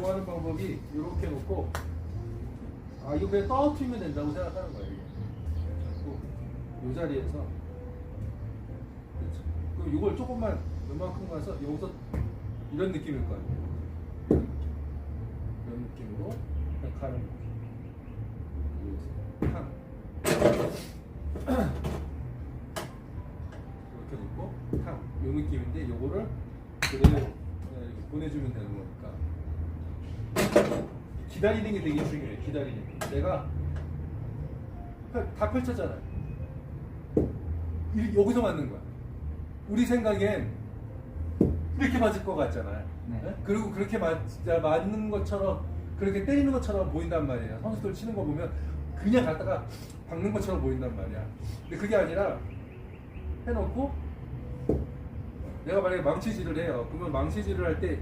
좋아하는 방법이 이렇게 놓고 아 이거 그냥 떨어뜨리면 된다고 생각하는 거예요. 이 자리에서 그렇죠. 그럼 이걸 조금만 요만큼 가서 여기서 이런 느낌일 거 아니에요. 이런 느낌으로 그냥 가는 느낌. 탕. 이렇게 놓고 탕. 요 느낌인데 요거를 그대로 이렇게 보내주면 되는 거니까. 기다리는 게 되게 중요해요. 기다리는 게. 내가 펼- 다 펼쳤잖아요. 이- 여기서 맞는 거야. 우리 생각엔 이렇게 맞을 것 같잖아요. 네. 네? 그리고 그렇게 맞, 맞는 것처럼 그렇게 때리는 것처럼 보인단 말이에요. 선수들 치는 거 보면 그냥 갖다가 박는 것처럼 보인단 말이야. 근데 그게 아니라 해놓고 내가 만약에 망치질을 해요. 그러면 망치질을 할 때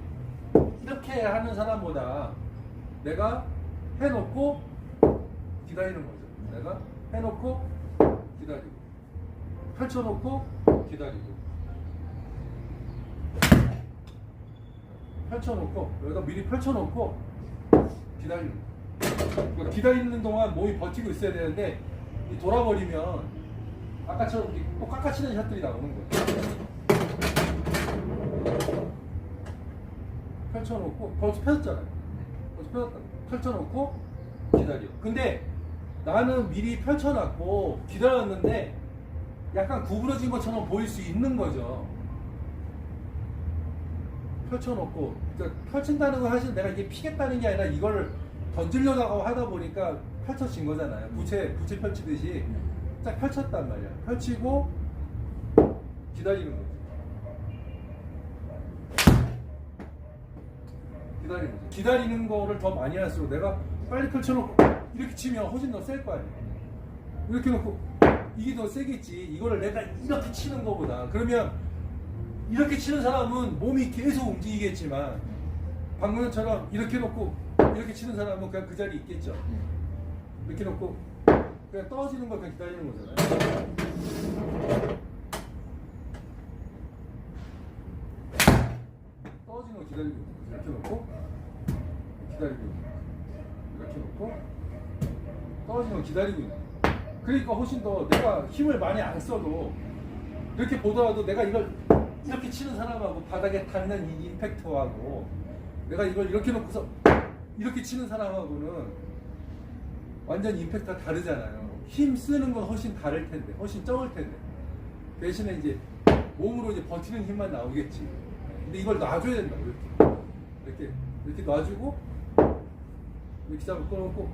이렇게 하는 사람보다 내가 해놓고 기다리는 거죠. 내가 해놓고 기다리고 펼쳐놓고 기다리고 펼쳐놓고 여기다 미리 펼쳐놓고 기다리는. 그러니까 기다리는 동안 몸이 버티고 있어야 되는데 이 돌아버리면 아까처럼 또 깎아치는 샷들이 나오는 거예요. 펼쳐놓고 벌써 펴졌잖아요. 벌써 펴졌다. 펼쳐놓고 기다려. 근데 나는 미리 펼쳐놨고 기다렸는데 약간 구부러진 것처럼 보일 수 있는 거죠. 펼쳐놓고 그러니까 펼친다는 거 사실 내가 이게 피겠다는 게 아니라 이걸 던지려고 하다 보니까 펼쳐진 거잖아요. 부채 부채 펼치듯이 딱 펼쳤단 말이야. 펼치고 기다리는 거죠. 기다리는 거죠. 기다리는 거를 더 많이 할수록 내가 빨리 펼쳐놓고 이렇게 치면 훨씬 더 셀거 아니에요. 이렇게 놓고 이게 더 세겠지. 이거를 내가 이렇게 치는 거보다 그러면 이렇게 치는 사람은 몸이 계속 움직이겠지만 방금처럼 이렇게 놓고 이렇게 치는 사람은 그냥 그 자리에 있겠죠. 이렇게 놓고 그냥 떨어지는 걸 그냥 기다리는 거잖아요. 떨어지는 거 기다리고 이렇게 놓고 기다리고 이렇게 놓고 떨어지는 거 기다리고 있는. 그러니까 훨씬 더 내가 힘을 많이 안 써도 이렇게 보더라도 내가 이걸 이렇게 치는 사람하고 바닥에 닿는 이 임팩트하고 내가 이걸 이렇게 놓고서 이렇게 치는 사람하고는 완전 임팩트가 다르잖아요. 힘 쓰는 건 훨씬 다를 텐데, 훨씬 적을 텐데. 대신에 이제 몸으로 이제 버티는 힘만 나오겠지. 근데 이걸 놔줘야 된다. 이렇게 이렇게 이렇게 놔주고 이렇게 잡고 끊어놓고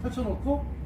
펼쳐놓고